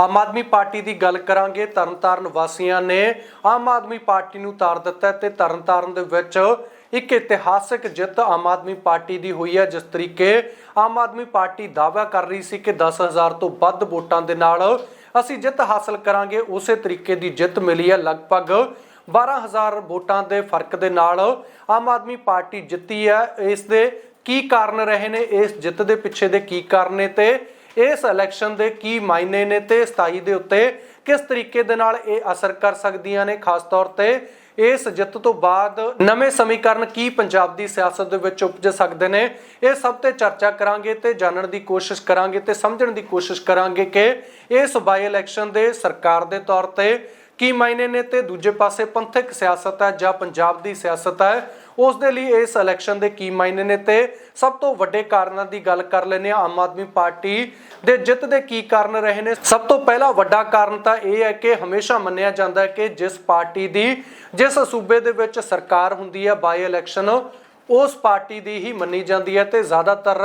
Aam Aadmi party ਦੀ ਗੱਲ ਕਰਾਂਗੇ। ਤਰਨਤਾਰਨ ਵਾਸੀਆਂ ਨੇ ਆਮ ਆਦਮੀ ਪਾਰਟੀ ਨੂੰ ਤਾਰ ਦਿੱਤਾ ਹੈ ਤੇ ਤਰਨਤਾਰਨ ਦੇ ਵਿੱਚ ਇੱਕ ਇਤਿਹਾਸਕ ਜਿੱਤ ਆਮ ਆਦਮੀ ਪਾਰਟੀ ਦੀ ਹੋਈ ਹੈ, ਜਿਸ ਤਰੀਕੇ ਆਮ ਆਦਮੀ ਪਾਰਟੀ ਦਾਅਵਾ ਕਰ ਰਹੀ ਸੀ ਕਿ 10000 ਤੋਂ ਵੱਧ ਵੋਟਾਂ ਦੇ ਨਾਲ ਅਸੀਂ ਜਿੱਤ ਹਾਸਲ ਕਰਾਂਗੇ। ਉਸੇ ਤਰੀਕੇ ਦੀ ਜਿੱਤ ਮਿਲੀ ਹੈ। ਲਗਭਗ 12000 ਵੋਟਾਂ ਦੇ ਫ਼ਰਕ ਦੇ ਨਾਲ ਆਮ ਆਦਮੀ ਪਾਰਟੀ ਜਿੱਤੀ ਹੈ। ਇਸ ਦੇ ਕੀ ਕਾਰਨ ਰਹੇ ਨੇ? ਇਸ ਜਿੱਤ ਦੇ ਪਿੱਛੇ ਦੇ ਕੀ ਕਾਰਨ ਨੇ? ਤੇ ਇਸ ਇਲੈਕਸ਼ਨ ਦੇ ਕੀ ਮਾਇਨੇ ਨੇ ਤੇ 27 ਦੇ ਉੱਤੇ ਕਿਸ ਤਰੀਕੇ ਦੇ ਨਾਲ ਇਹ ਅਸਰ ਕਰ ਸਕਦੀਆਂ ਨੇ? ਖਾਸ ਤੌਰ ਤੇ ਇਸ ਜਿੱਤ ਤੋਂ ਬਾਅਦ ਨਵੇਂ ਸਮੀਕਰਨ ਕੀ ਪੰਜਾਬ ਦੀ ਸਿਆਸਤ ਦੇ ਵਿੱਚ ਉਪਜ ਸਕਦੇ ਨੇ? ਇਹ ਸਭ ਤੇ ਚਰਚਾ ਕਰਾਂਗੇ ਤੇ ਜਾਣਨ ਦੀ ਕੋਸ਼ਿਸ਼ ਕਰਾਂਗੇ ਤੇ ਸਮਝਣ ਦੀ ਕੋਸ਼ਿਸ਼ ਕਰਾਂਗੇ ਕਿ ਇਸ ਬਾਈ ਇਲੈਕਸ਼ਨ ਦੇ ਸਰਕਾਰ ਦੇ ਤੌਰ ਤੇ ਕੀ ਮਾਇਨੇ ਨੇ ਤੇ ਦੂਜੇ ਪਾਸੇ ਪੰਥਕ ਸਿਆਸਤ ਹੈ ਜਾਂ ਪੰਜਾਬ ਦੀ ਸਿਆਸਤ ਹੈ? ਉਸ ਦੇ ਲਈ ਇਸ ਇਲੈਕਸ਼ਨ ਦੇ ਕੀ ਮਾਇਨੇ ਨੇ ਤੇ ਸਭ ਤੋਂ ਵੱਡੇ ਕਾਰਨਾਂ ਦੀ ਗੱਲ ਕਰ ਲੈਨੇ ਆ ਆਮ ਆਦਮੀ ਪਾਰਟੀ ਦੇ ਜਿੱਤ ਦੇ ਕੀ ਕਾਰਨ ਰਹੇ ਨੇ? ਸਭ ਤੋਂ ਪਹਿਲਾ ਵੱਡਾ ਕਾਰਨ ਤਾਂ ਇਹ ਹੈ ਕਿ ਹਮੇਸ਼ਾ ਮੰਨਿਆ ਜਾਂਦਾ ਹੈ ਕਿ ਜਿਸ ਪਾਰਟੀ ਦੀ, ਜਿਸ ਸੂਬੇ ਦੇ ਵਿੱਚ ਸਰਕਾਰ ਹੁੰਦੀ ਹੈ ਬਾਈ ਇਲੈਕਸ਼ਨ ਉਸ ਪਾਰਟੀ ਦੀ ਹੀ ਮੰਨੀ ਜਾਂਦੀ ਹੈ ਤੇ ਜ਼ਿਆਦਾਤਰ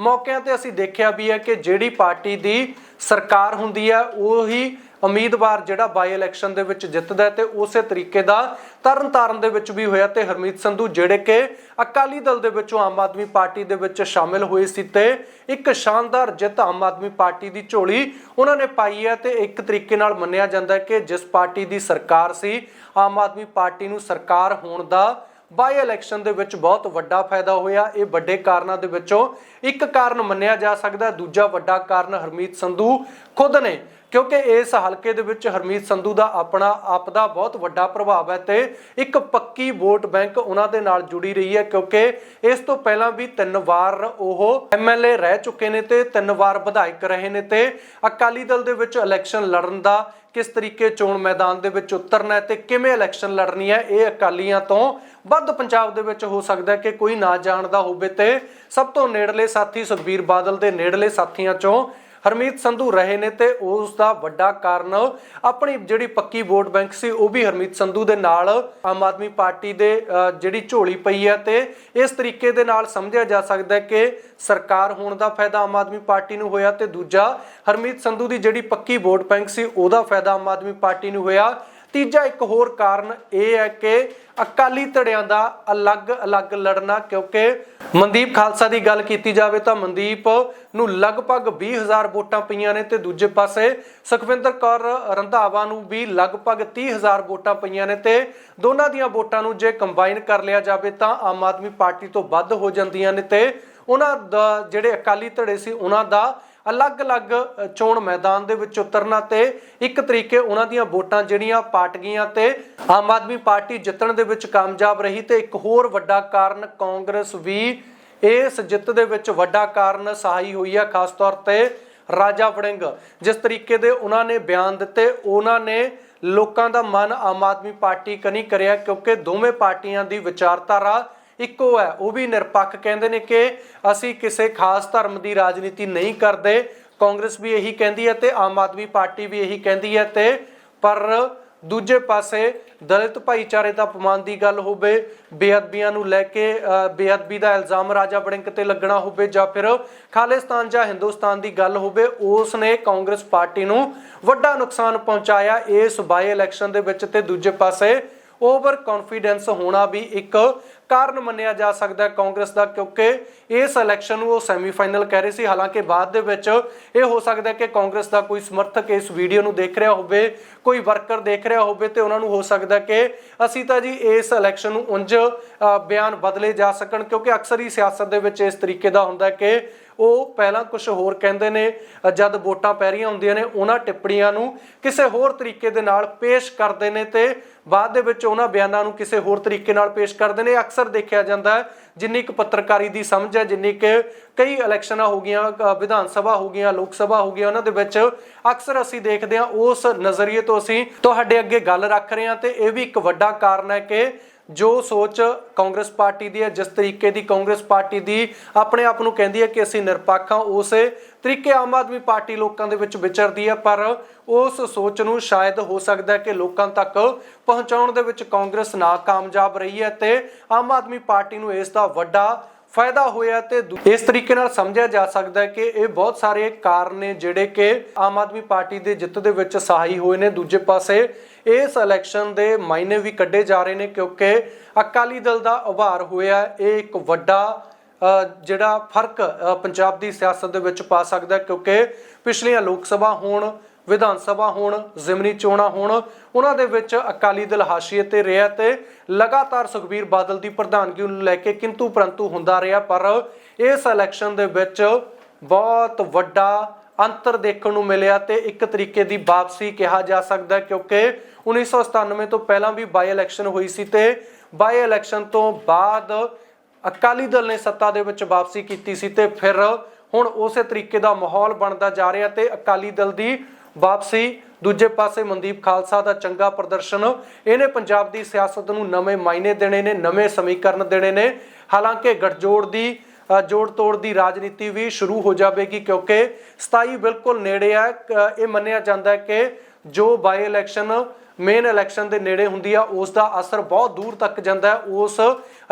ਮੌਕਿਆਂ ਤੇ ਅਸੀਂ ਦੇਖਿਆ ਵੀ ਹੈ ਕਿ ਜਿਹੜੀ ਪਾਰਟੀ ਦੀ ਸਰਕਾਰ ਹੁੰਦੀ ਹੈ, ਉਹੀ ਉਮੀਦਵਾਰ ਜਿਹੜਾ ਬਾਈ ਇਲੈਕਸ਼ਨ ਦੇ ਵਿੱਚ ਜਿੱਤਦਾ ਹੈ ਤੇ ਉਸੇ ਤਰੀਕੇ ਦਾ ਤਰਨਤਾਰਨ ਦੇ ਵਿੱਚ ਵੀ ਹੋਇਆ ਤੇ ਹਰਮੀਤ ਸੰਧੂ ਜਿਹੜੇ ਕਿ ਅਕਾਲੀ ਦਲ ਦੇ ਵਿੱਚੋਂ ਆਮ ਆਦਮੀ ਪਾਰਟੀ ਦੇ ਵਿੱਚ ਸ਼ਾਮਿਲ ਹੋਏ ਸੀ ਤੇ ਇੱਕ ਸ਼ਾਨਦਾਰ ਜਿੱਤ ਆਮ ਆਦਮੀ ਪਾਰਟੀ ਦੀ ਝੋਲੀ ਉਹਨਾਂ ਨੇ ਪਾਈ ਹੈ ਤੇ ਇੱਕ ਤਰੀਕੇ ਨਾਲ ਮੰਨਿਆ ਜਾਂਦਾ ਹੈ ਕਿ ਜਿਸ ਪਾਰਟੀ ਦੀ ਸਰਕਾਰ ਸੀ, ਆਮ ਆਦਮੀ ਪਾਰਟੀ ਨੂੰ ਸਰਕਾਰ ਹੋਣ ਦਾ ਬਾਈ ਇਲੈਕਸ਼ਨ ਦੇ ਵਿੱਚ ਬਹੁਤ ਵੱਡਾ ਫਾਇਦਾ ਹੋਇਆ। ਇਹ ਵੱਡੇ ਕਾਰਨਾਂ ਦੇ ਵਿੱਚੋਂ ਇੱਕ ਕਾਰਨ ਮੰਨਿਆ ਜਾ ਸਕਦਾ ਦੂਜਾ ਵੱਡਾ ਕਾਰਨ ਹਰਮੀਤ ਸੰਧੂ ਖੁਦ ਨੇ ਕਿਉਂਕਿ ਇਸ ਹਲਕੇ ਦੇ ਵਿੱਚ ਹਰਮੀਤ ਸੰਧੂ ਦਾ ਆਪਣਾ, ਆਪ ਦਾ ਬਹੁਤ ਵੱਡਾ ਪ੍ਰਭਾਵ ਹੈ ਤੇ ਇੱਕ ਪੱਕੀ ਵੋਟ ਬੈਂਕ ਉਹਨਾਂ ਦੇ ਨਾਲ ਜੁੜੀ ਰਹੀ ਹੈ ਕਿਉਂਕਿ ਇਸ ਤੋਂ ਪਹਿਲਾਂ ਵੀ ਤਿੰਨ ਵਾਰ ਉਹ ਐਮਐਲਏ ਰਹਿ ਚੁੱਕੇ ਨੇ ਤੇ ਤਿੰਨ ਵਾਰ ਵਿਧਾਇਕ ਰਹੇ ਨੇ ਤੇ ਅਕਾਲੀ ਦਲ ਦੇ ਵਿੱਚ ਇਲੈਕਸ਼ਨ ਲੜਨ ਦਾ ਕਿਸ ਤਰੀਕੇ ਚੋਣ ਮੈਦਾਨ ਦੇ ਵਿੱਚ ਉਤਰਨਾ ਹੈ ਤੇ ਕਿਵੇਂ ਇਲੈਕਸ਼ਨ ਲੜਨੀ ਹੈ, ਇਹ ਅਕਾਲੀਆਂ ਤੋਂ ਵੱਧ ਪੰਜਾਬ ਦੇ ਵਿੱਚ ਹੋ ਸਕਦਾ ਕਿ ਕੋਈ ਨਾ ਜਾਣਦਾ ਹੋਵੇ ਤੇ ਸਭ ਤੋਂ ਨੇੜਲੇ ਸਾਥੀ ਸੁਖਬੀਰ ਬਾਦਲ ਦੇ ਨੇੜਲੇ ਸਾਥੀਆਂ ਚੋਂ ਹਰਮੀਤ ਸੰਧੂ ਰਹੇ ਨੇ ਤੇ ਉਸ ਦਾ ਵੱਡਾ ਕਾਰਨ ਆਪਣੀ ਜਿਹੜੀ ਪੱਕੀ ਵੋਟ ਬੈਂਕ ਸੀ, ਉਹ ਵੀ ਹਰਮੀਤ ਸੰਧੂ ਦੇ ਨਾਲ। ਆਮ ਆਦਮੀ ਪਾਰਟੀ ਦੇ ਜਿਹੜੀ ਝੋਲੀ ਪਈ ਹੈ ਤੇ ਇਸ ਤਰੀਕੇ ਦੇ ਨਾਲ ਸਮਝਿਆ ਜਾ ਸਕਦਾ ਹੈ ਕਿ ਸਰਕਾਰ ਹੋਣ ਦਾ ਫਾਇਦਾ ਆਮ ਆਦਮੀ ਪਾਰਟੀ ਨੂੰ ਹੋਇਆ ਤੇ ਦੂਜਾ ਹਰਮੀਤ ਸੰਧੂ ਦੀ ਜਿਹੜੀ ਪੱਕੀ ਵੋਟ ਬੈਂਕ ਸੀ, ਉਹਦਾ ਫਾਇਦਾ ਆਮ ਆਦਮੀ ਪਾਰਟੀ ਨੂੰ ਹੋਇਆ। ਤੀਜਾ ਇੱਕ ਹੋਰ ਕਾਰਨ ਇਹ ਹੈ ਕਿ ਅਕਾਲੀ ਧੜਿਆਂ ਦਾ ਅਲੱਗ-ਅਲੱਗ ਲੜਨਾ, ਕਿਉਂਕਿ ਮਨਦੀਪ ਖਾਲਸਾ ਦੀ ਗੱਲ ਕੀਤੀ ਜਾਵੇ ਤਾਂ ਮਨਦੀਪ ਨੂੰ ਲਗਭਗ 20000 ਵੋਟਾਂ ਪਈਆਂ ਨੇ ਤੇ ਦੂਜੇ ਪਾਸੇ ਸੁਖਵਿੰਦਰ ਕੌਰ ਰੰਧਾਵਾ ਨੂੰ ਵੀ ਲਗਭਗ 30000 ਵੋਟਾਂ ਪਈਆਂ ਨੇ ਤੇ ਦੋਨਾਂ ਦੀਆਂ ਵੋਟਾਂ ਨੂੰ ਜੇ ਕੰਬਾਈਨ ਕਰ ਲਿਆ ਜਾਵੇ ਤਾਂ ਆਮ ਆਦਮੀ ਪਾਰਟੀ ਤੋਂ ਵੱਧ ਹੋ ਜਾਂਦੀਆਂ ਨੇ ਤੇ ਉਹਨਾਂ ਦਾ ਜਿਹੜੇ ਅਕਾਲੀ ਧੜੇ ਸੀ, ਉਹਨਾਂ ਦਾ ਅਲੱਗ-ਅਲੱਗ ਚੋਣ ਮੈਦਾਨ ਦੇ ਵਿੱਚ ਉਤਰਨਾ ਤੇ ਇੱਕ ਤਰੀਕੇ ਉਹਨਾਂ ਦੀਆਂ ਵੋਟਾਂ ਜਿਹੜੀਆਂ ਪਾਟ ਗਈਆਂ ਤੇ ਆਮ ਆਦਮੀ ਪਾਰਟੀ ਜਿੱਤਣ ਦੇ ਵਿੱਚ ਕਾਮਯਾਬ ਰਹੀ ਤੇ ਇੱਕ ਹੋਰ ਵੱਡਾ ਕਾਰਨ ਕਾਂਗਰਸ ਵੀ ਇਸ ਜਿੱਤ ਦੇ ਵਿੱਚ ਵੱਡਾ ਕਾਰਨ ਸਹਾਈ ਹੋਈ ਹੈ ਖਾਸ ਤੌਰ ਤੇ ਰਾਜਾ ਵੜਿੰਗ। ਜਿਸ ਤਰੀਕੇ ਦੇ ਉਹਨਾਂ ਨੇ ਬਿਆਨ ਦਿੱਤੇ, ਉਹਨਾਂ ਨੇ ਲੋਕਾਂ ਦਾ ਮਨ ਆਮ ਆਦਮੀ ਪਾਰਟੀ ਕਨੀ ਕਰਿਆ ਕਿਉਂਕਿ ਦੋਵੇਂ ਪਾਰਟੀਆਂ ਦੀ ਵਿਚਾਰਧਾਰਾ ਇੱਕੋ ਹੈ ਉਹ ਵੀ ਨਿਰਪੱਖ ਕਹਿੰਦੇ ਨੇ ਕਿ ਅਸੀਂ ਕਿਸੇ ਖਾਸ ਧਰਮ ਦੀ ਰਾਜਨੀਤੀ ਨਹੀਂ ਕਰਦੇ। ਕਾਂਗਰਸ ਵੀ ਇਹੀ ਕਹਿੰਦੀ ਹੈ ਤੇ ਆਮ ਆਦਮੀ ਪਾਰਟੀ ਵੀ ਇਹੀ ਕਹਿੰਦੀ ਹੈ ਤੇ ਪਰ ਦੂਜੇ ਪਾਸੇ ਦਲਿਤ ਭਾਈਚਾਰੇ ਦਾ ਅਪਮਾਨ ਦੀ ਗੱਲ ਹੋਵੇ ਬੇਅਦਬੀਆਂ ਨੂੰ ਲੈ ਕੇ ਅ, ਬੇਅਦਬੀ ਦਾ ਇਲਜ਼ਾਮ ਰਾਜਾ ਵੜਿੰਗ ਤੇ ਲੱਗਣਾ ਹੋਵੇ ਜਾਂ ਫਿਰ ਖਾਲਿਸਤਾਨ ਜਾਂ ਹਿੰਦੁਸਤਾਨ ਦੀ ਗੱਲ ਹੋਵੇ ਉਸ ਨੇ ਕਾਂਗਰਸ ਪਾਰਟੀ ਨੂੰ ਵੱਡਾ ਨੁਕਸਾਨ ਪਹੁੰਚਾਇਆ ਇਸ ਬਾਈ ਇਲੈਕਸ਼ਨ ਦੇ ਵਿੱਚ ਤੇ ਦੂਜੇ ਪਾਸੇ ਓਵਰ ਕੌਨਫੀਡੈਂਸ ਹੋਣਾ ਵੀ ਇੱਕ ਕਾਰਨ ਮੰਨਿਆ ਜਾ ਸਕਦਾ ਕਾਂਗਰਸ ਦਾ, ਕਿਉਂਕਿ ਇਸ ਇਲੈਕਸ਼ਨ ਨੂੰ ਉਹ ਸੈਮੀਫਾਈਨਲ ਕਹਿ ਰਹੇ ਸੀ। ਹਾਲਾਂਕਿ ਬਾਅਦ ਦੇ ਵਿੱਚ ਇਹ ਹੋ ਸਕਦਾ ਕਿ ਕਾਂਗਰਸ ਦਾ ਕੋਈ ਸਮਰਥਕ ਇਸ ਵੀਡੀਓ ਨੂੰ ਦੇਖ ਰਿਹਾ ਹੋਵੇ, ਕੋਈ ਵਰਕਰ ਦੇਖ ਰਿਹਾ ਹੋਵੇ ਤੇ ਉਹਨਾਂ ਨੂੰ ਹੋ ਸਕਦਾ ਕਿ ਅਸੀਂ ਤਾਂ ਜੀ ਇਸ ਇਲੈਕਸ਼ਨ ਨੂੰ ਉਂਝ ਬਿਆਨ ਬਦਲੇ ਜਾ ਸਕਣ, ਕਿਉਂਕਿ ਅਕਸਰ ਹੀ ਸਿਆਸਤ ਦੇ ਵਿੱਚ ਇਸ ਤਰੀਕੇ ਦਾ ਹੁੰਦਾ ਕਿ ਉਹ ਪਹਿਲਾਂ ਕੁਝ ਹੋਰ ਕਹਿੰਦੇ ਨੇ, ਜਦ ਵੋਟਾਂ ਪੈ ਰਹੀਆਂ ਹੁੰਦੀਆਂ ਨੇ, ਉਹਨਾਂ ਟਿੱਪਣੀਆਂ ਨੂੰ ਕਿਸੇ ਹੋਰ ਤਰੀਕੇ ਦੇ ਨਾਲ ਪੇਸ਼ ਕਰਦੇ ਨੇ ਤੇ ਬਾਅਦ ਦੇ ਵਿੱਚ ਉਹਨਾਂ ਬਿਆਨਾਂ ਨੂੰ ਕਿਸੇ ਹੋਰ ਤਰੀਕੇ ਨਾਲ ਪੇਸ਼ ਕਰਦੇ ਨੇ। ਅਕਸਰ ਦੇਖਿਆ ਜਾਂਦਾ ਹੈ, ਜਿੰਨੀ ਕੁ ਪੱਤਰਕਾਰੀ ਦੀ ਸਮਝ ਹੈ, ਜਿੰਨੀ ਕਿ ਕਈ ਇਲੈਕਸ਼ਨਾਂ ਹੋ ਗਈਆਂ ਵਿਧਾਨ ਸਭਾ ਹੋ ਗਈਆਂ, ਲੋਕ ਸਭਾ ਹੋ ਗਈਆਂ, ਉਹਨਾਂ ਦੇ ਵਿੱਚ ਅਕਸਰ ਅਸੀਂ ਦੇਖਦੇ ਹਾਂ ਉਸ ਨਜ਼ਰੀਏ ਤੋਂ ਅਸੀਂ ਤੁਹਾਡੇ ਅੱਗੇ ਗੱਲ ਰੱਖ ਰਹੇ ਹਾਂ ਤੇ ਇਹ ਵੀ ਇੱਕ ਵੱਡਾ ਕਾਰਨ ਹੈ ਕਿ ਜੋ ਸੋਚ ਕਾਂਗਰਸ ਪਾਰਟੀ ਦੀ ਹੈ, ਜਿਸ ਤਰੀਕੇ ਦੀ ਕਾਂਗਰਸ ਪਾਰਟੀ ਦੀ ਆਪਣੇ ਆਪ ਨੂੰ ਕਹਿੰਦੀ ਹੈ ਕਿ ਅਸੀਂ ਨਿਰਪੱਖ ਹਾਂ, ਉਸੇ ਤਰੀਕੇ ਆਮ ਆਦਮੀ ਪਾਰਟੀ ਲੋਕਾਂ ਦੇ ਵਿੱਚ ਵਿਚਰਦੀ ਹੈ, ਪਰ ਉਸ ਸੋਚ ਨੂੰ ਸ਼ਾਇਦ ਹੋ ਸਕਦਾ ਹੈ ਕਿ ਲੋਕਾਂ ਤੱਕ ਪਹੁੰਚਾਉਣ ਦੇ ਵਿੱਚ ਕਾਂਗਰਸ ਨਾ ਕਾਮਯਾਬ ਰਹੀ ਹੈ ਤੇ ਆਮ ਆਦਮੀ ਪਾਰਟੀ ਨੂੰ ਇਸ ਦਾ ਵੱਡਾ ਫਾਇਦਾ ਹੋਇਆ ਤੇ ਇਸ ਤਰੀਕੇ ਨਾਲ ਸਮਝਿਆ ਜਾ ਸਕਦਾ ਹੈ ਕਿ ਇਹ ਬਹੁਤ ਸਾਰੇ ਕਾਰਨ ਨੇ ਜਿਹੜੇ ਕਿ ਆਮ ਆਦਮੀ ਪਾਰਟੀ ਦੇ ਜਿੱਤ ਦੇ ਵਿੱਚ ਸਹਾਈ ਹੋਏ ਨੇ। ਦੂਜੇ ਪਾਸੇ ਇਸ ਇਲੈਕਸ਼ਨ ਦੇ ਮਾਇਨੇ ਵੀ ਕੱਢੇ ਜਾ ਰਹੇ ਨੇ ਕਿਉਂਕਿ ਅਕਾਲੀ ਦਲ ਦਾ ਉਭਾਰ ਹੋਇਆ ਇਹ ਇੱਕ ਵੱਡਾ ਜਿਹੜਾ ਫ਼ਰਕ ਪੰਜਾਬ ਦੀ ਸਿਆਸਤ ਦੇ ਵਿੱਚ ਪਾ ਸਕਦਾ ਕਿਉਂਕਿ ਪਿਛਲੀਆਂ ਲੋਕ ਸਭਾ ਹੋਣ ਵਿਧਾਨ ਸਭਾ ਹੋਣ, ਜ਼ਿਮਨੀ ਚੋਣਾਂ ਹੋਣ, ਉਹਨਾਂ ਦੇ ਵਿੱਚ ਅਕਾਲੀ ਦਲ ਹਾਸ਼ੀਏ ਤੇ ਰਿਹਾ ਤੇ ਲਗਾਤਾਰ ਸੁਖਬੀਰ ਬਾਦਲ ਦੀ ਪ੍ਰਧਾਨਗੀ ਨੂੰ ਲੈ ਕੇ ਕਿੰਤੂ ਪਰੰਤੂ ਹੁੰਦਾ ਰਿਹਾ, ਪਰ ਇਸ ਇਲੈਕਸ਼ਨ ਦੇ ਵਿੱਚ ਬਹੁਤ ਵੱਡਾ ਅੰਤਰ ਦੇਖਣ ਨੂੰ ਮਿਲਿਆ ਤੇ ਇੱਕ ਤਰੀਕੇ ਦੀ ਵਾਪਸੀ ਕਿਹਾ ਜਾ ਸਕਦਾ ਹੈ ਕਿਉਂਕਿ 1997 ਤੋਂ ਪਹਿਲਾਂ ਵੀ ਬਾਈ ਇਲੈਕਸ਼ਨ ਹੋਈ ਸੀ ਤੇ ਬਾਈ ਇਲੈਕਸ਼ਨ ਤੋਂ ਬਾਅਦ ਅਕਾਲੀ ਦਲ ਨੇ ਸੱਤਾ ਦੇ ਵਿੱਚ ਵਾਪਸੀ ਕੀਤੀ ਸੀ ਤੇ ਫਿਰ ਹੁਣ ਉਸੇ ਤਰੀਕੇ ਦਾ ਮਾਹੌਲ ਬਣਦਾ ਜਾ ਰਿਹਾ ਤੇ ਅਕਾਲੀ ਦਲ ਦੀ ਵਾਪਸੀ। ਦੂਜੇ ਪਾਸੇ ਮਨਦੀਪ ਖਾਲਸਾ ਦਾ ਚੰਗਾ ਪ੍ਰਦਰਸ਼ਨ। ਇਹਨੇ ਪੰਜਾਬ ਦੀ ਸਿਆਸਤ ਨੂੰ ਨਵੇਂ ਮਾਇਨੇ ਦੇਣੇ ਨੇ, ਨਵੇਂ ਸਮੀਕਰਨ ਦੇਣੇ ਨੇ। ਹਾਲਾਂਕਿ ਗਠਜੋੜ ਦੀ ਜੋੜ ਤੋੜ ਦੀ ਰਾਜਨੀਤੀ ਵੀ ਸ਼ੁਰੂ ਹੋ ਜਾਵੇਗੀ ਕਿਉਂਕਿ 27 ਬਿਲਕੁਲ ਨੇੜੇ ਹੈ। ਇਹ ਮੰਨਿਆ ਜਾਂਦਾ ਹੈ ਕਿ ਜੋ ਬਾਈ ਇਲੈਕਸ਼ਨ ਮੇਨ ਇਲੈਕਸ਼ਨ ਦੇ ਨੇੜੇ ਹੁੰਦੀ ਆ, ਉਸ ਦਾ ਅਸਰ ਬਹੁਤ ਦੂਰ ਤੱਕ ਜਾਂਦਾ ਹੈ। ਉਸ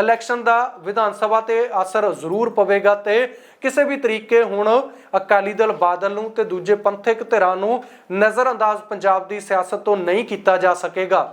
ਇਲੈਕਸ਼ਨ ਦਾ ਵਿਧਾਨ ਸਭਾ ਤੇ ਅਸਰ ਜ਼ਰੂਰ ਪਵੇਗਾ ਤੇ ਕਿਸੇ ਵੀ ਤਰੀਕੇ ਹੁਣ ਅਕਾਲੀ ਦਲ ਬਾਦਲ ਨੂੰ ਤੇ ਦੂਜੇ ਪੰਥਕ ਧਿਰਾਂ ਨੂੰ ਨਜ਼ਰਅੰਦਾਜ਼ ਪੰਜਾਬ ਦੀ ਸਿਆਸਤ ਤੋਂ ਨਹੀਂ ਕੀਤਾ ਜਾ ਸਕੇਗਾ।